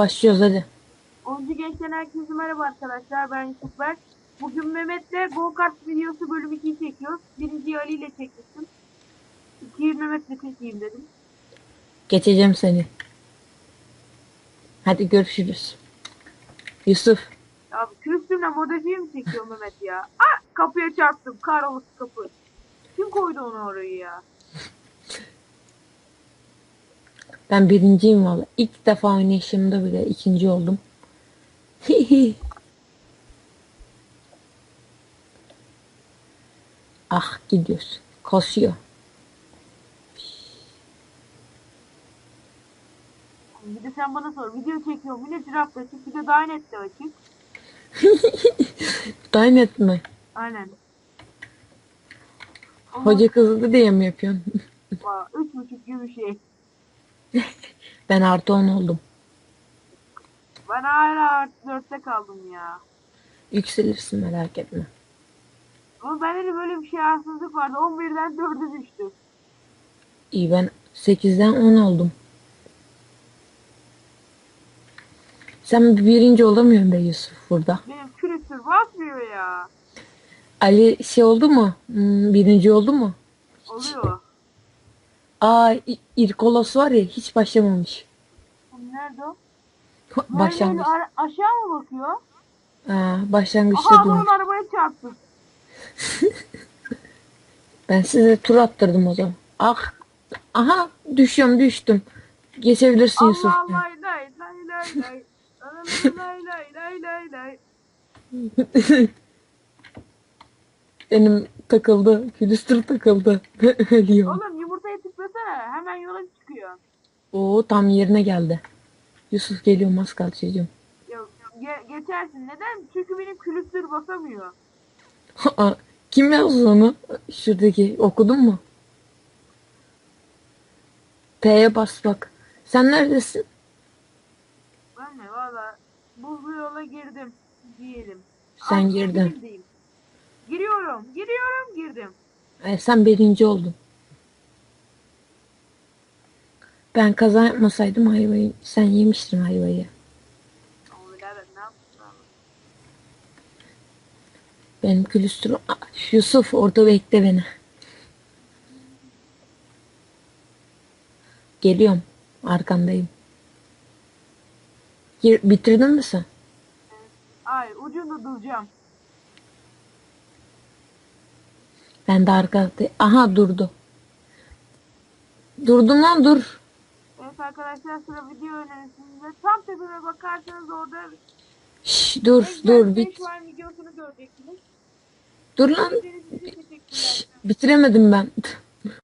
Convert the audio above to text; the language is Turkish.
Başlıyoruz hadi. Oncu Genç'ten herkese merhaba arkadaşlar. Ben Yusuf Berk. Bugün Mehmet'le Go Kart videosu bölüm 2'yi çekiyoruz. Birinciyi Ali ile çekmiştim. İkiyi Mehmet'le çekeyim dedim. Geçeceğim seni. Hadi görüşürüz. Yusuf. Abi küstümle modifiye mi çekiyor Mehmet ya? Ah kapıya çarptım. Kahrolası kapı. Kim koydu onu oraya ya? Ben birinciyim valla. İlk defa oynayışımda bile ikinci oldum. ah gidiyoruz. Kasıyor. Bir de sen bana sor. Video çekiyorum. Bir de giraf da açık. Bir de Dynet de açık. Dynet mi? Aynen. Hoca kızdı diye mi yapıyorsun? va- Üç buçuk gibi bir şey. ben artı 10 oldum. Ben hala artı dörtte kaldım ya. Yükselirsin merak etme. Ama bende de böyle bir şanssızlık vardı. 11'den 4'e düştü. İyi ben 8'den 10 oldum. Sen birinci olamıyorsun be Yusuf burada. Benim külüstür basmıyor ya. Ali şey oldu mu? Hmm, birinci oldu mu? Oluyor. Aa İ- İrkolos var ya hiç başlamamış. Nerede o? Başlangıç. Böyle ara- aşağı mı bakıyor? Aa, başlangıçta Aha dur. adamın arabaya çarptım. Ben size tur attırdım o zaman. Ah. Aha düşüyorum düştüm. Geçebilirsin Yusuf. Allah Allah lay lay lay lay. Lay lay lay lay lay. Benim takıldı. Külüstür takıldı. Ölüyorum. Oğlum Oo tam yerine geldi. Yusuf geliyor kaldı çocuğum. Ge- geçersin. Neden? Çünkü benim külüstür basamıyor. Kim yazdı onu? Şuradaki okudun mu? T'ye bas bak. Sen neredesin? Ben mi? Valla buzlu yola girdim. Diyelim. Sen girdin. sekizindeyim. Giriyorum. Giriyorum. Girdim. E, sen birinci oldun. Ben kaza yapmasaydım ayvayı, sen yemiştin ayvayı. Ama birader ne yaptın? abi? Benim külüstür... Yusuf orada bekle beni. Geliyorum. Arkandayım. Gir, bitirdin mi sen? Ay ucunda duracağım. Ben de arkada... Aha durdu. Durdum lan dur. Evet arkadaşlar sıra video önerisinde. Tam tepeme bakarsanız orada Şş, dur dur bit. Peşvan videosunu göreceksiniz. Dur lan. Şş, bitiremedim ben.